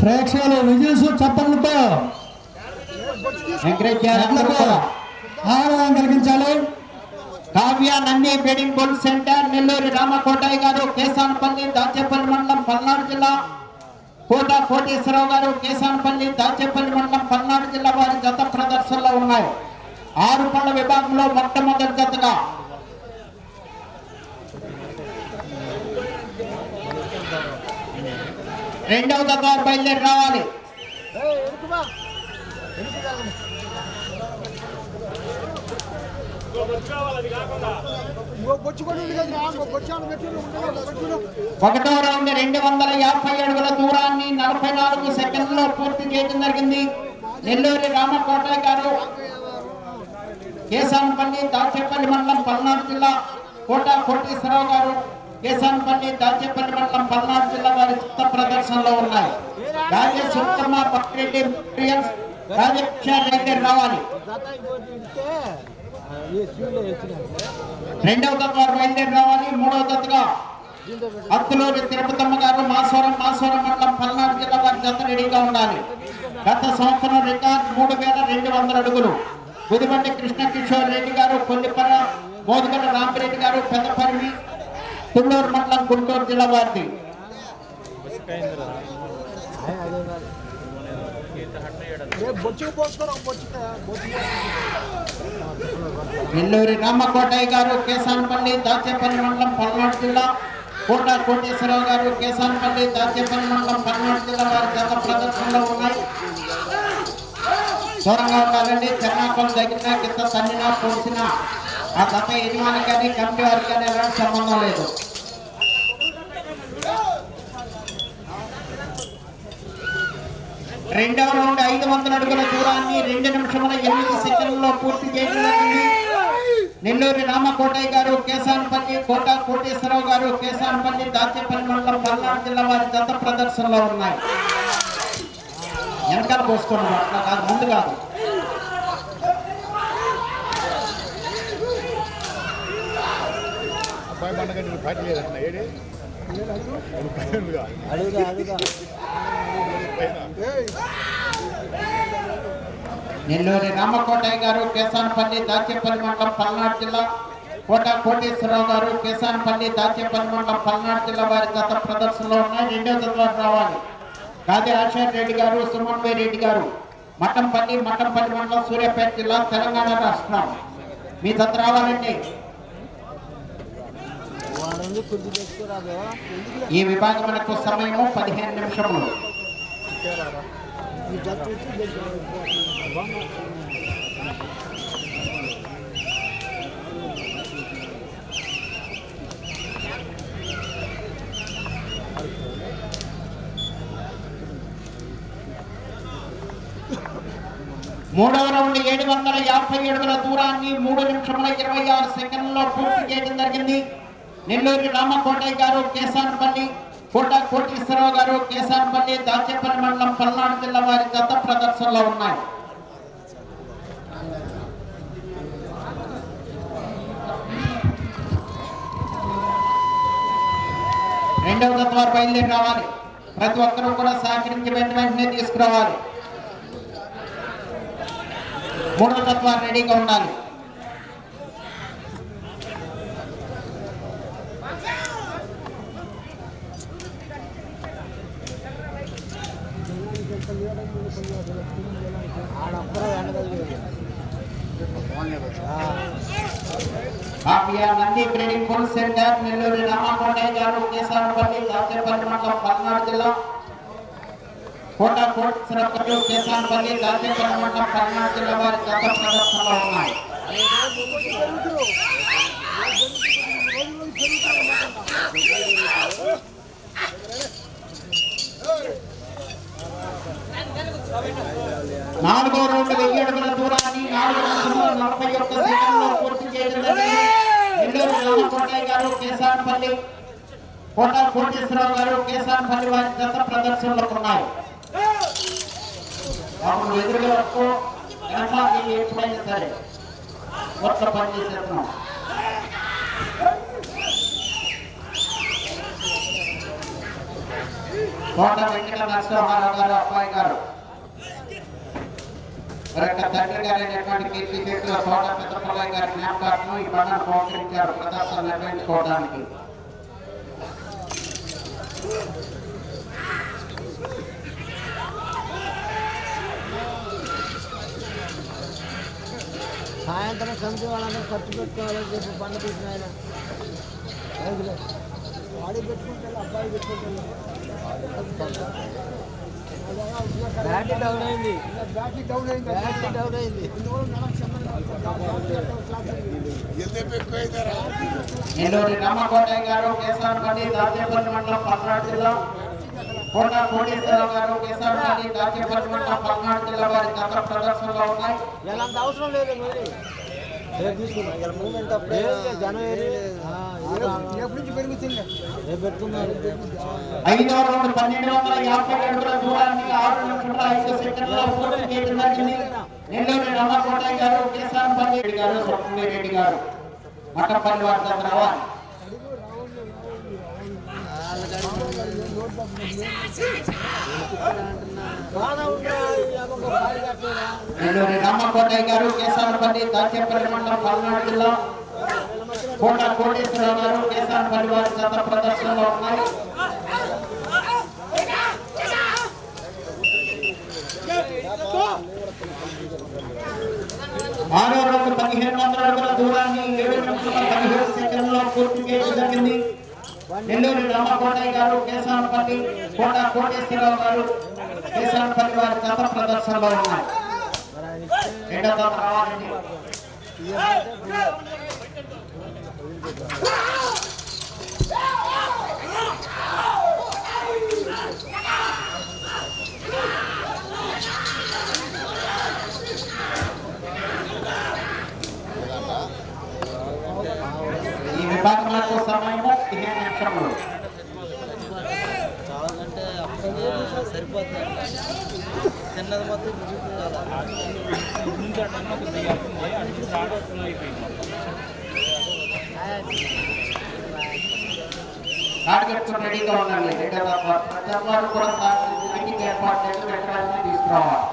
ప్రేక్షకులు విజయసు చప్పట్లతో ఆనందం కలిగించాలి. Kavya Nandi breeding bull centre Nellore Ramakotayya garu Kesanapalli Dachepalli మండలం పల్నాడు జిల్లా. కోట కోటేశ్వరరావు గారు కేసానపల్లి దాచేపల్లి మండలం పల్నాడు జిల్లా వారి గత ప్రదర్శనలో ఉన్నాయి. ఆరు పళ్ళ విభాగంలో మొట్టమొదటి గతగా రెండవ జత బయలుదేరి రావాలి. ఒకటో రౌండ్ రెండు వందల యాభై అడుగుల దూరాన్ని నలభై నాలుగు సెకండ్లో పూర్తి చేయడం జరిగింది. నెల్లూరి రామకోటయ్య గారు కేశాంపల్లి దాచేపల్లి మండలం పల్నాడు జిల్లా కోట కోటేశ్వరరావు గారు కేసానపల్లి దాచేపల్లి మండలం పల్నాడు జిల్లా వారి చిత్త ప్రదర్శనలో ఉన్నాయి. రాజే సుత్తమ్మ పక్రెడ్డి ప్రియన్స్ రెడ్డి రావాలి. రెండవ తత్వ బయలుదేరి రావాలి మూడవ తత్వగా అత్తులూరి తిరుపతమ్మ గారు మాసవరం మాసవరం మండలం పల్నాడు జిల్లా వారి జత రెడీగా ఉండాలి. గత సంవత్సరం రికార్డ్ మూడు వేల రెండు వందల అడుగులు. బుదిబండి కృష్ణ కిషోర్ రెడ్డి గారు కొల్లిపర మోదుగల రామిరెడ్డి గారు పెద్దపల్లి తుళ్ళూరు మండలం గుంటూరు జిల్లా వారిది. నెల్లూరి రామకోటయ్య గారు కేసానపల్లి దాచేపల్లి మండలం పల్నాడు జిల్లా కోట కోటేశ్వరరావు గారు కేసానపల్లి దాచేపల్లి మండలం పల్నాడు జిల్లా వారి గత ప్రదర్శనలో ఉన్నాయి. దూరంగా ఉండాలండి చెన్నాపం తగిన కింద తన్నినా పోసినా ఆ గత యజమాని కానీ కమిటీ వారికి కానీ ఎలాంటి సంబంధం లేదు. రెండవ రౌండ్ ఐదు వందల అడుగుల దూరాన్ని రెండు నిమిషముల ఎనిమిది సెకండ్లో పూర్తి చేయడం జరిగింది. నెల్లూరి రామకోటయ్య గారు కేసానపల్లి కోట కోటేశ్వరరావు గారు కేసానపల్లి దాచేపల్లి మండలం పల్నాడు జిల్లా వారి దత్త ప్రదర్శనలో ఉన్నాయి. వెనకాల పోసుకోండి అట్లా కాదు ముందు కాదు. పండగ నేను ఏడే? నెల్లూరి రామకోటయ్య గారు కేసానపల్లి దాచేపల్లి మండలం పల్నాడు జిల్లా కోట కోటేశ్వరరావు గారు కేసానపల్లి దాచేపల్లి మండలం పల్నాడు జిల్లా వారి గత ప్రదర్శనలో ఉన్నాయి. రెండో తరగతి రావాలి. గాది రాజశేఖర రెడ్డి గారు సుమన్వయ్ రెడ్డి గారు. మఠంపల్లి మఠంపల్లి మండలం సూర్యాపేట జిల్లా తెలంగాణ రాష్ట్రం. మీ జత రావాలండి. ఈ విభాగమునకు సమయము పదిహేను నిమిషములు. మూడవ రౌండ్ ఏడు వందల యాభై అడుగుల దూరాన్ని మూడు నిమిషముల ఇరవై ఆరు సెకండ్లలో పూర్తి చేయడం జరిగింది. నెల్లూరు రామ కోటయ్య గారు కేసానపల్లి కోట కోటేశ్వరరావు గారు కేసానపల్లి దాచేపల్లి మండలం పల్నాడు జిల్లా వారి గత ప్రదర్శనలో ఉన్నాయి. రెండవ దత్త వారు బయలుదేరి రావాలి. ప్రతి ఒక్కరూ కూడా సహకరించి వెంట వెంటనే తీసుకురావాలి. మూడవ తత్వాలు రెడీగా ఉండాలి. Nandi breeding bull centre Nellore Ramakotayya garu Kesanapalli Dachepalli మండలం పల్నాడు జిల్లా కోట కోటేశ్వరపల్లి కేసానపల్లి దాచేపల్లి మండలం పల్నాడు జిల్లా వారి గత ప్రదర్శనలో ఉన్నాయి నాలుగో రౌండ్ వెయ్యి అడుగుల దూరాన్ని నాలుగు నిమిషంలో నలభై ఒక్క సెకండ్లో పూర్తి చేయడం జరిగింది రామకోటయ్య గారు కేసానపల్లి కోట కోటేశ్వరరావు గారు కేసానపల్లి వారి గత ప్రదర్శనలో ఉన్నారు. ఎదురుగా ఎప్పుడైనా సరే కొత్త పని చేసేస్తున్నాం కోట వెంకట నరసింహారావు గారు అబ్బాయి గారు. మరి యొక్క తండ్రి గారు కీర్తి చేతుల కోట గారి జ్ఞాపకాలను ఈ పండుగ ప్రదర్శన నిర్వహించుకోవడానికి సాయంత్రం సమితి వాళ్ళందరూ ఖర్చు పెట్టుకోవాలని చెప్పి పండు తీసిన ఆయన. వాడి పెట్టుకుంటే అబ్బాయి పెట్టుకుంటారు బ్యాటరీ డౌన్ అయింది. బ్యాటరీ డౌన్ అయింది. బ్యాటరీ డౌన్ అయింది. నెల్లూరి రామకోటయ్య గారు కేశవపల్లి దాచేపల్లి మండలం పల్నాడు జిల్లా కోట కోటేశ్వరరావు గారు కేశవపల్లి దాచేపల్లి మండలం పల్నాడు జిల్లా వారి గత ప్రదర్శనలో ఉన్నాయి. ఎలాంటి అవసరం లేదు రౌండ్ పన్నెండు వందల యాభై ఆరు ఐదు సెకండ్లలో పూర్తి చేయడం జరిగింది నెల్లూరి రామకోటయ్య గారు కేశవపల్లి రెడ్డి గారు స్వప్న రెడ్డి గారు. మఠపల్లి వారి దగ్గర రావాలి. నెల్లూరి రామకోటయ్య గారు కేశవపల్లి దాచేపల్లి మండలం పల్నాడు జిల్లా కోట కోటేశ్వరరావు గారు కేశవపల్లి వారి గత ప్రదర్శనలో ఉన్నాయి. ఆరో రోజు పదిహేను వందల అడుగుల దూరాన్ని ఏడు నిమిషాల పదిహేడు సెకండ్లో పూర్తి చేయడం జరిగింది. నెల్లూరు రామకోటయ్య గారు కేశవపల్లి కోట కోటేశ్వరరావు గారు కేశవపల్లి వారి గత ప్రదర్శనలో ఉన్నాయి రావాలండి ఈ విభాగంలో సమయము పదిహేను నిమిషములు. సరిపోతుంది తిన్నది మొత్తం కాడగట్టుకుని రెడీగా ఉండాలి రెండో దఫ ప్రతి ఒక్కరు కూడా మీటింగ్ ఏర్పాటు చేసి వెంటనే తీసుకురావాలి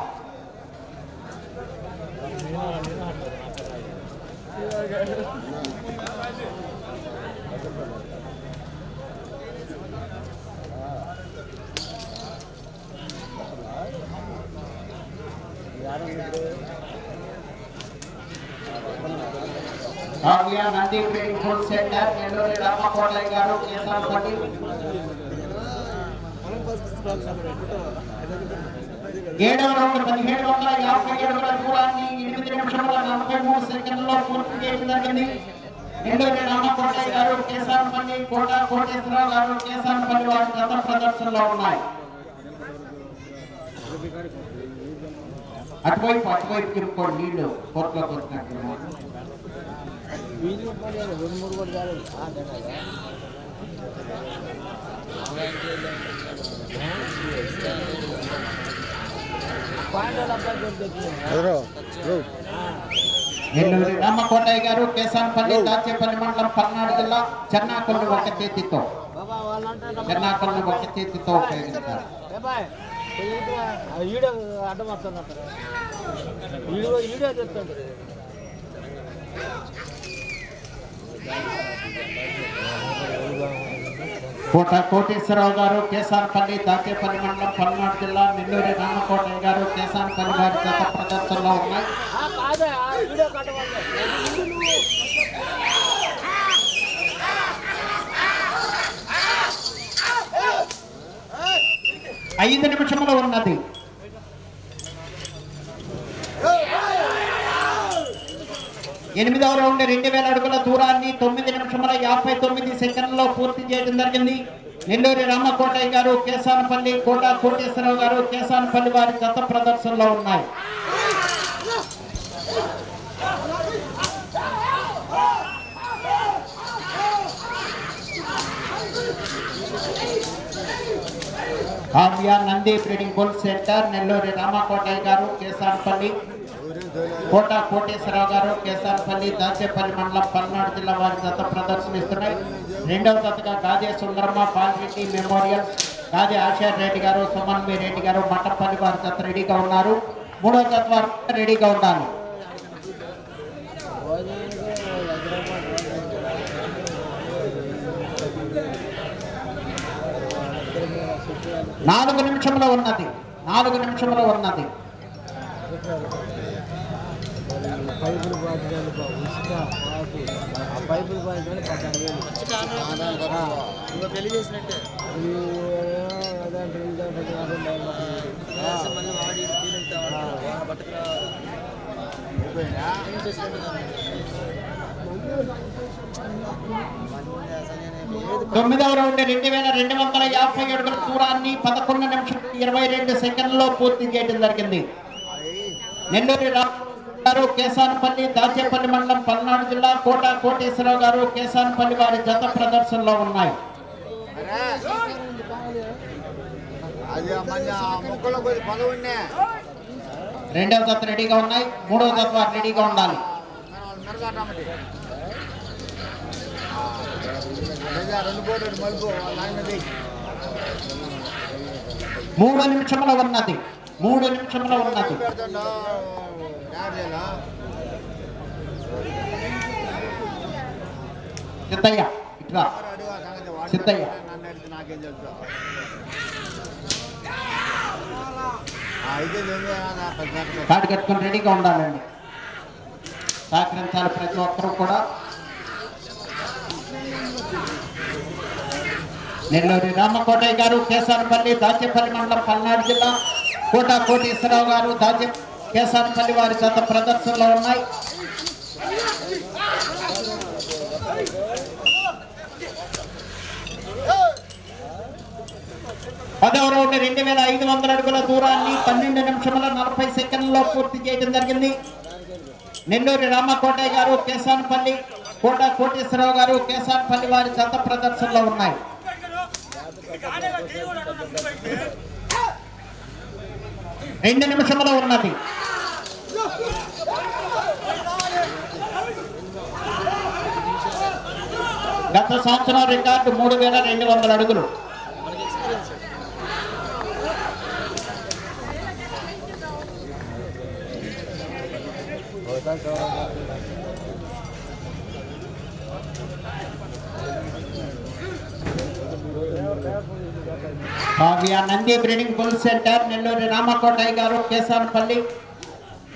కావ్య నంది గారు ఏడవ రౌండ్ పదిహేడు వందల యాభై ఎనిమిది నిమిషముల నలభై మూడు పూర్తి చేయడం జరిగింది. రామకోటయ్య గారు కోట కోటేశ్వరరావు గారు వారి గత ప్రదర్శనలో ఉన్నాయి. అటువైపు అటువైపు తిరుక్కోండి. నీళ్ళు కోర్టులోకి వచ్చినట్లు వీళ్ళు పడేది రెండు మూడు కూడా కాలేదు రామకోటయ్య గారు కేశానపల్లి దాచేపల్లి మండలం పల్నాడు జిల్లా చెన్నాకొల్లు ఒక చేతితో. చెన్నాకొల్లు ఒక చేతితో ఉపయోగిస్తారు ఈడో అడ్డం వస్తున్నట్టు ఈడో ఈడో చెప్తాడు కోట కోటేశ్వరరావు గారు కేశానపల్లి దాచేపల్లి మండలం పల్నాడు జిల్లా నెల్లూరి రామకోటయ్య గారు కేశానపల్లి గారి గత ప్రదర్శనలో ఉన్నాయి. ఐదు నిమిషంలో ఉన్నది. ఎనిమిదవ రౌండ్ రెండు వేల అడుగుల దూరాన్ని తొమ్మిది నిమిషముల యాభై తొమ్మిది సెకండ్లో పూర్తి చేయడం జరిగింది. నెల్లూరి రామకోటయ్య గారు కేశానపల్లి కోట కోటేశ్వరరావు గారు కేశానపల్లి వారి గత ప్రదర్శనలో ఉన్నాయి. Arya Nandi breeding bull centre Nellore Ramakotayya garu Kesanapalli కోట కోటేశ్వరరావు గారు కేశానపల్లి దాచేపల్లి మండలం పల్నాడు జిల్లా వారి గత ప్రదర్శనిస్తున్నాయి. రెండవ జతగా గాదే సుందరమ్మ పాల్రెడ్డి మెమోరియల్ గాదే ఆచార్ రెడ్డి గారు సుమన్ రెడ్డి గారు మట్టపల్లి వారి జత రెడీగా ఉన్నారు. మూడవ జత వారు రెడీగా ఉండాలి నాలుగు నిమిషంలో ఉన్నది. నాలుగు నిమిషంలో ఉన్నది. పైపులు బాధ్యతలు ఉచిత మాకు ఆ పైపులు బాధ్యతలు పద్నాలుగు వేలు పెళ్ళి చేసినట్టే. తొమ్మిదవ రౌండ్ రెండు వేల రెండు వందల యాభై అడుగుల దూరాన్ని పదకొండు నిమిషం ఇరవై రెండు సెకండ్లలో పూర్తి చేయడం జరిగింది. నెల్లూరు రామ్ గారు కేసానపల్లి దాచేపల్లి మండలం పల్నాడు జిల్లా కోట కోటేశ్వరరావు గారు కేసానపల్లి వారి జత ప్రదర్శనలో ఉన్నాయి. రెండవ జత రెడీగా ఉన్నాయి. మూడవ తత్వ వారు రెడీగా ఉండాలి. రెండు మూడు నిమిషంలో ఉన్నది. మూడు నిమిషంలో ఉన్నది. సిద్ధయ్య ఇట్లా. సిద్ధయ్య. నన్ను కట్టుకుని పెద్ద కట్టుకొని రెడీగా ఉండాలండి. సహకరించాలి ప్రతి ఒక్కరూ కూడా. నెల్లూరి రామకోటయ్య గారు కేసానపల్లి దాచేపల్లి మండలం పల్నాడు జిల్లా. కోట కోటేశ్వరరావు గారు దాచే కేసానపల్లి వారి జత ప్రదర్శనలో ఉన్నాయి. పదవ రౌండ్ రెండు వేల ఐదు వందల అడుగుల దూరాన్ని పన్నెండు నిమిషముల నలభై సెకండ్లలో పూర్తి చేయడం జరిగింది. నెల్లూరి రామకోటయ్య గారు కేసానపల్లి కోట కోటేశ్వరరావు గారు కేసానపల్లి వారి చెత్త ప్రదర్శనలో ఉన్నాయి. రెండు నిమిషంలో ఉన్నది. గత సంవత్సరం రికార్డు మూడు వేల రెండు వందల అడుగులు. మనకి Kavya Nandi breeding bull centre Nellore Ramakotayya garu Kesanapalli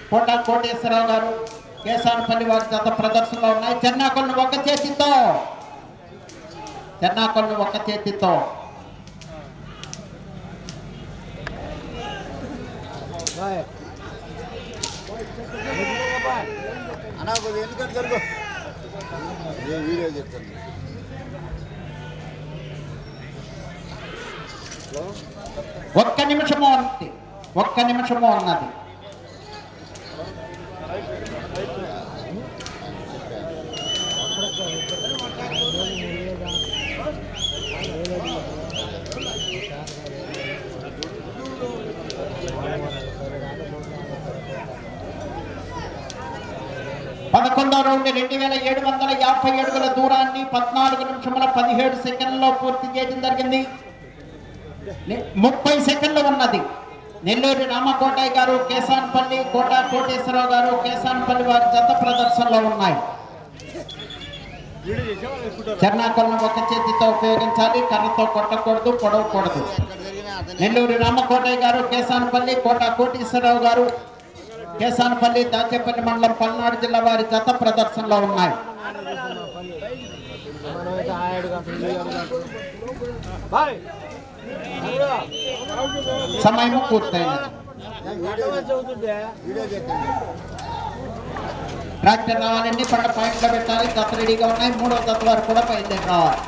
కోట కోటేశ్వరరావు గారు కేసానపల్లి వారి జత ప్రదర్శనలో ఉన్నాయి. చెన్నాకొల్లు ఒక చేతితో. చెన్నాకొల్లు ఒక చేతితో. అన్న ఎందుకంటే వీడియో చెప్తాను. ఒక్క నిమిషము ఉన్నది ఒక్క నిమిషము ఉన్నది పదకొండో రౌండ్ రెండు వేల ఏడు వందల యాభై అడుగుల దూరాన్ని పద్నాలుగు నిమిషముల పదిహేడు సెకండ్లలో పూర్తి చేయడం జరిగింది. ముప్పై సెకండ్లు ఉన్నది. నెల్లూరు రామకోటయ్య గారు కేసాన్పల్లి కోట కోటేశ్వరరావు గారు కేసాన్పల్లి వారి జత ప్రదర్శనలో ఉన్నాయి. చర్ణాకులను ఒక చేతితో ఉపయోగించాలి కర్రతో కొట్టకూడదు పొడవకూడదు నెల్లూరు రామకోటయ్య గారు కేశాన్పల్లి కోట కోటేశ్వరరావు గారు కేశాన్పల్లి దాచేపల్లి మండలం పల్నాడు జిల్లా వారి జత ప్రదర్శనలో ఉన్నాయి. బాయ్. సమయం పూర్తయినది ట్రాక్టర్ రావాలండి పడ పాయింట్లో పెట్టాలి దత్త రెడీగా ఉన్నాయి మూడో దత్త వారు కూడా బయలుదేరి రావాలి